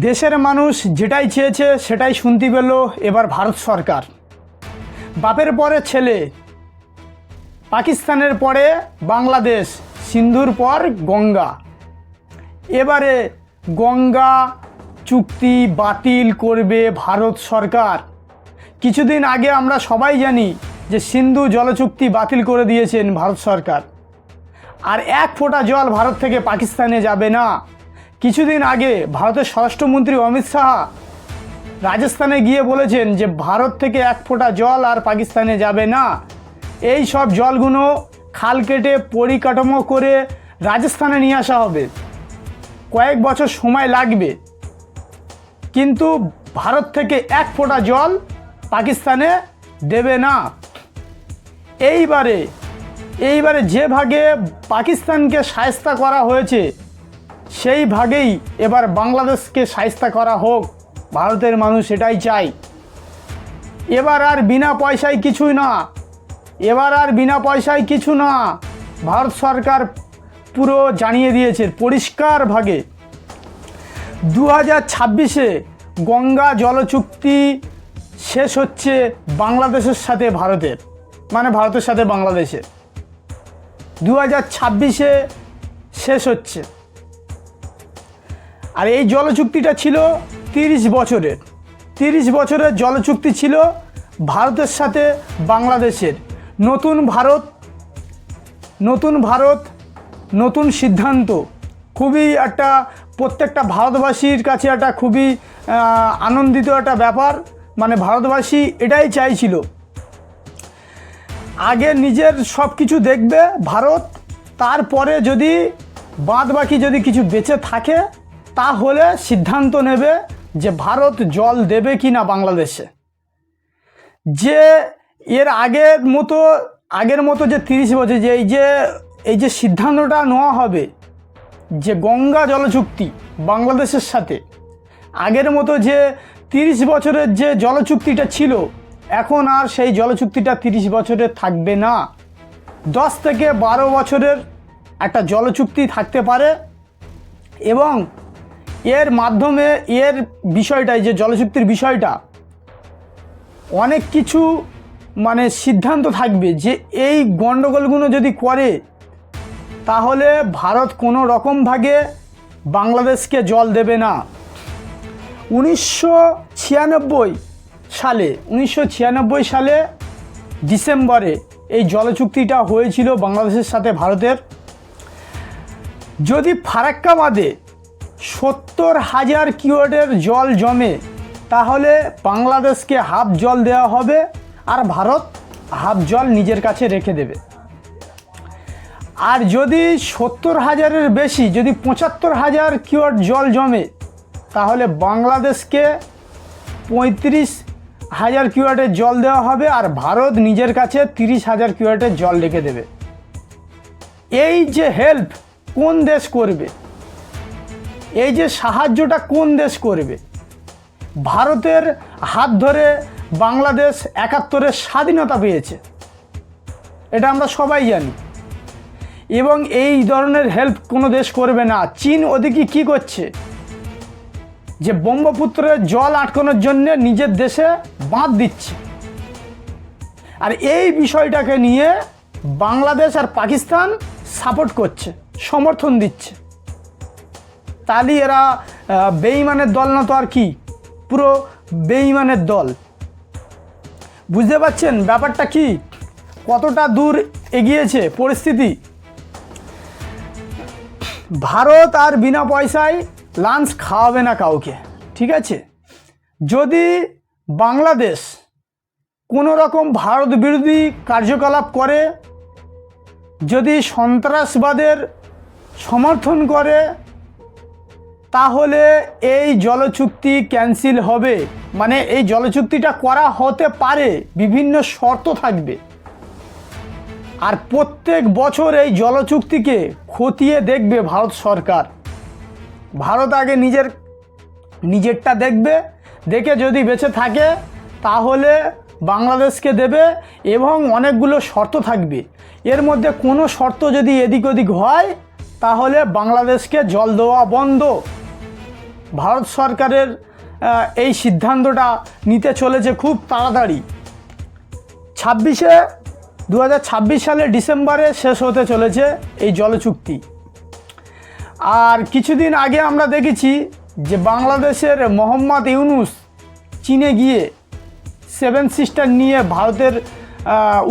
দেশের মানুষ যেটাই চেয়েছে, সেটাই শুনতে পেল এবার ভারত সরকার। বাপের পরে ছেলে, পাকিস্তানের পরে বাংলাদেশ, সিন্ধুর পর গঙ্গা। এবারে গঙ্গা চুক্তি বাতিল করবে ভারত সরকার। কিছুদিন আগে আমরা সবাই জানি যে সিন্ধু জলচুক্তি বাতিল করে দিয়েছেন ভারত সরকার। আর এক ফোঁটা জল ভারত থেকে পাকিস্তানে যাবে না। কিছুদিন আগে ভারতের স্বরাষ্ট্রমন্ত্রী অমিত শাহ রাজস্থানে গিয়ে বলেছেন যে ভারত থেকে এক ফোঁটা জল আর পাকিস্তানে যাবে না। এই সব জলগুলো খাল কেটে পরিকাঠামো করে রাজস্থানে নিয়ে আসা হবে। কয়েক বছর সময় লাগবে। কিন্তু ভারত থেকে এক ফোঁটা জল পাকিস্তানে দেবে না। এইবারে এইবারে যে ভাগে পাকিস্তানকে সায়স্তা করা হয়েছে সেই ভাগেই এবার বাংলাদেশকে সায়স্তা করা হোক। ভারতের মানুষ এটাই চাই এবার আর বিনা পয়সায় কিছুই না। এবার আর বিনা পয়সায় কিছু না। ভারত সরকার পুরো জানিয়ে দিয়েছে পরিষ্কার ভাগে। দু হাজার ছাব্বিশে গঙ্গা জলচুক্তি শেষ হচ্ছে বাংলাদেশের সাথে ভারতের। মানে ভারতের সাথে বাংলাদেশের। দু হাজার ছাব্বিশে শেষ হচ্ছে। আর এই জলচুক্তিটা ছিল তিরিশ বছরের। তিরিশ বছরের জলচুক্তি ছিল ভারতের সাথে বাংলাদেশের। নতুন ভারত নতুন ভারত, নতুন সিদ্ধান্ত। খুবই একটা প্রত্যেকটা ভারতবাসীর কাছে একটা খুবই আনন্দিত একটা ব্যাপার। মানে ভারতবাসী এটাই চাইছিল। আগে নিজের সব কিছু দেখবে ভারত, তারপরে যদি বাদ বাকি যদি কিছু বেঁচে থাকে তাহলে সিদ্ধান্ত নেবে যে ভারত জল দেবে কি না বাংলাদেশে। যে এর আগের মতো আগের মতো যে তিরিশ বছর, যে এই যে এই যে সিদ্ধান্তটা নেওয়া হবে, যে গঙ্গা জলচুক্তি বাংলাদেশের সাথে, আগের মতো যে তিরিশ বছরের যে জলচুক্তিটা ছিল, এখন আর সেই জলচুক্তিটা তিরিশ বছরের থাকবে না। দশ থেকে বারো বছরের একটা জলচুক্তি থাকতে পারে এবং এর মাধ্যমে এর বিষয়টাই যে জলচুক্তির বিষয়টা, অনেক কিছু মানে সিদ্ধান্ত থাকবে যে এই গণ্ডগোলগুলো যদি করে, তাহলে ভারত কোনো রকমভাবে বাংলাদেশকে জল দেবে না। উনিশশো ছিয়ানব্বই সালে, উনিশশো ছিয়ানব্বই সালে ডিসেম্বরে এই জলচুক্তিটা হয়েছিল বাংলাদেশের সাথে ভারতের। যদি ফারাক্কা বাঁধে সত্তর হাজার কিউয়েটের জল জমে, তাহলে বাংলাদেশকে হাফ জল দেওয়া হবে আর ভারত হাফ জল নিজের কাছে রেখে দেবে। আর যদি সত্তর হাজারের বেশি, যদি পঁচাত্তর হাজার কিউয়েট জল জমে, তাহলে বাংলাদেশকে পঁয়ত্রিশ হাজার কিউয়েটের জল দেওয়া হবে আর ভারত নিজের কাছে তিরিশ হাজার কিউয়েটের জল রেখে দেবে। এই যে হেল্প কোন দেশ করবে? এই যে সাহায্যটা কোন দেশ করবে? ভারতের হাত ধরে বাংলাদেশ একাত্তরের স্বাধীনতা পেয়েছে। এটা আমরা সবাই জানি। এবং এই ধরনের হেল্প কোনো দেশ করবে না। চীন ওদিকে কি করছে? যে ব্রহ্মপুত্রের জল আটকানোর জন্য নিজের দেশে বাঁধ দিচ্ছে। আর এই বিষয়টাকে নিয়ে বাংলাদেশ আর পাকিস্তান সাপোর্ট করছে, সমর্থন দিচ্ছে। তাহলে এরা আহ, বেঈমানের দল না তো আর কি? পুরো বেঈমানের দল। বুঝতে পারছেন ব্যাপারটা কি? কতটা দূর এগিয়েছে পরিস্থিতি? ভারত আর বিনা পয়সায় লাঞ্চ খাওয়াবে না কাউকে ঠিক আছে? যদি বাংলাদেশ কোনো রকম ভারত বিরোধী কার্যকলাপ করে যদি সন্ত্রাসবাদের সমর্থন করে তাহলে এই জলচুক্তি ক্যান্সেল হবে। মানে এই জলচুক্তিটা করা হতে পারে, বিভিন্ন শর্ত থাকবে। আর প্রত্যেক বছর এই জলচুক্তিকে খতিয়ে দেখবে ভারত সরকার। ভারত আগে নিজের, নিজেরটা দেখবে, দেখে যদি বেঁচে থাকে, তাহলে বাংলাদেশকে দেবে এবং অনেকগুলো শর্ত থাকবে। এর মধ্যে কোনো শর্ত যদি এদিক ওদিক হয়, তাহলে বাংলাদেশকে জল দেওয়া বন্ধ। ভারত সরকারের এই সিদ্ধান্তটা নিতে চলেছে খুব তাড়াতাড়ি। ছাব্বিশে দু সালের ডিসেম্বরে শেষ হতে চলেছে এই জলচুক্তি। আর কিছুদিন আগে আমরা দেখেছি যে বাংলাদেশের মোহাম্মদ ইউনুস চীনে গিয়ে সেভেন সিস্টার নিয়ে ভারতের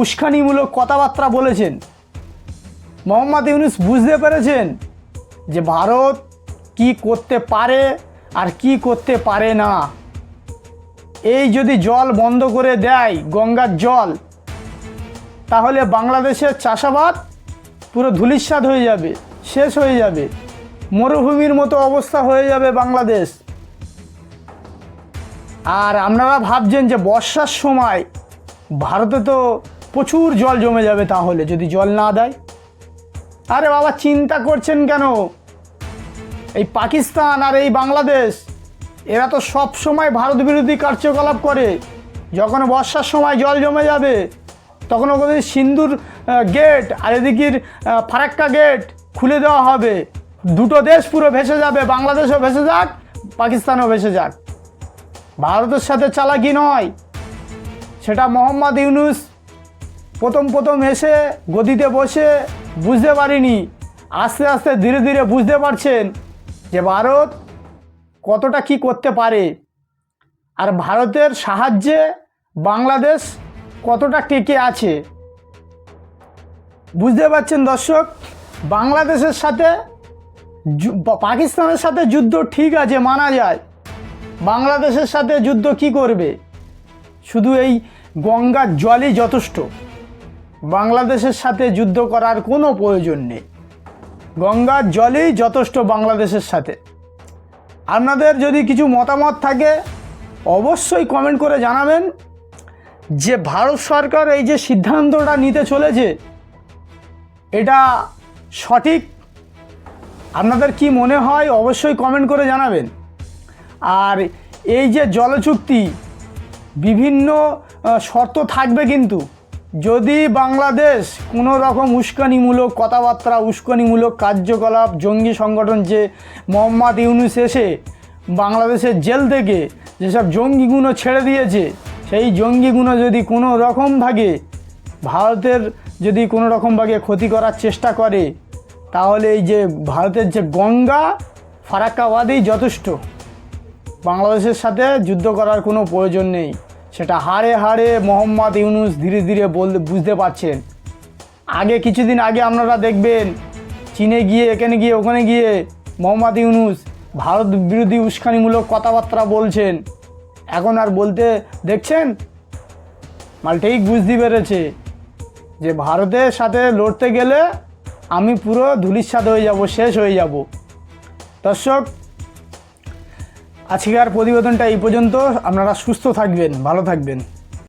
উস্কানিমূলক কথাবার্তা বলেছেন। মোহাম্মদ ইউনুস বুঝতে পেরেছেন যে ভারত কি করতে পারে আর কি করতে পারে না? এই যদি জল বন্ধ করে দেয় গঙ্গার জল, তাহলে বাংলাদেশের চাষাবাদ পুরো ধুলিস্বাদ হয়ে যাবে, শেষ হয়ে যাবে। মরুভূমির মতো অবস্থা হয়ে যাবে বাংলাদেশ। আর আপনারা ভাবছেন যে বর্ষার সময় ভারতে তো প্রচুর জল জমে যাবে তাহলে, যদি জল না দেয়? আরে বাবা, চিন্তা করছেন কেন? এই পাকিস্তান আর এই বাংলাদেশ, এরা তো সব সময় ভারত বিরোধী কার্যকলাপ করে। যখন বর্ষার সময় জল জমে যাবে, তখন ওখানে সিন্দুর গেট আর এদিকের ফারাক্কা গেট খুলে দেওয়া হবে। দুটো দেশ পুরো ভেসে যাবে, বাংলাদেশও ভেসে যাক, পাকিস্তানও ভেসে যাক। ভারতের সাথে চালাকি নয়। সেটা মোহাম্মদ ইউনুস প্রথম প্রথম এসে গদিতে বসে বুঝতে পারিনি। আস্তে আস্তে ধীরে ধীরে বুঝতে পারছেন যে ভারত কতটা কি করতে পারে? আর ভারতের সাহায্যে বাংলাদেশ কতটা টেকে আছে? বুঝতে পারছেন দর্শক? বাংলাদেশের সাথে পাকিস্তানের সাথে যুদ্ধ ঠিক আছে, মানা যায়। বাংলাদেশের সাথে যুদ্ধ কি করবে? শুধু এই গঙ্গার জলই যথেষ্ট। বাংলাদেশের সাথে যুদ্ধ করার কোনো প্রয়োজন নেই। গঙ্গার জলেই যথেষ্ট বাংলাদেশের সাথে। আপনাদের যদি কিছু মতামত থাকে, অবশ্যই কমেন্ট করে জানাবেন যে ভারত সরকার এই যে সিদ্ধান্তটা নিতে চলেছে, এটা সঠিক? আপনাদের কি মনে হয়, অবশ্যই কমেন্ট করে জানাবেন। আর এই যে জলচুক্তি, বিভিন্ন শর্ত থাকবে কিন্তু। যদি বাংলাদেশ কোনো রকম উস্কানিমূলক কথাবার্তা, উস্কানিমূলক কার্যকলাপ, জঙ্গি সংগঠন যে মোহাম্মদ ইউনুস এসে বাংলাদেশের জেল থেকে যেসব জঙ্গিগুলো ছেড়ে দিয়েছে, সেই জঙ্গিগুলো যদি কোনো রকম ভাগে, ভারতের যদি কোনো রকমভাবে ক্ষতি করার চেষ্টা করে, তাহলে এই যে ভারতের যে গঙ্গা, ফারাক্কাবাদেই যথেষ্ট। বাংলাদেশের সাথে যুদ্ধ করার কোনো প্রয়োজন নেই। সেটা হাড়ে হাড়ে মোহাম্মদ ইউনুস ধীরে ধীরে বল বুঝতে পারছেন। আগে কিছুদিন আগে আপনারা দেখবেন, চীনে গিয়ে, এখানে গিয়ে, ওখানে গিয়ে মোহাম্মদ ইউনুস ভারত বিরোধী উস্কানিমূলক কথাবার্তা বলছেন। এখন আর বলতে, দেখছেন? মাল ঠিক বুঝতে পেরেছে যে ভারতের সাথে লড়তে গেলে আমি পুরো ধুলিস্বাদ হয়ে যাব, শেষ হয়ে যাব। দর্শক আজকের প্রতিবেদনটা এই পর্যন্ত। আপনারা সুস্থ থাকবেন ভালো থাকবেন।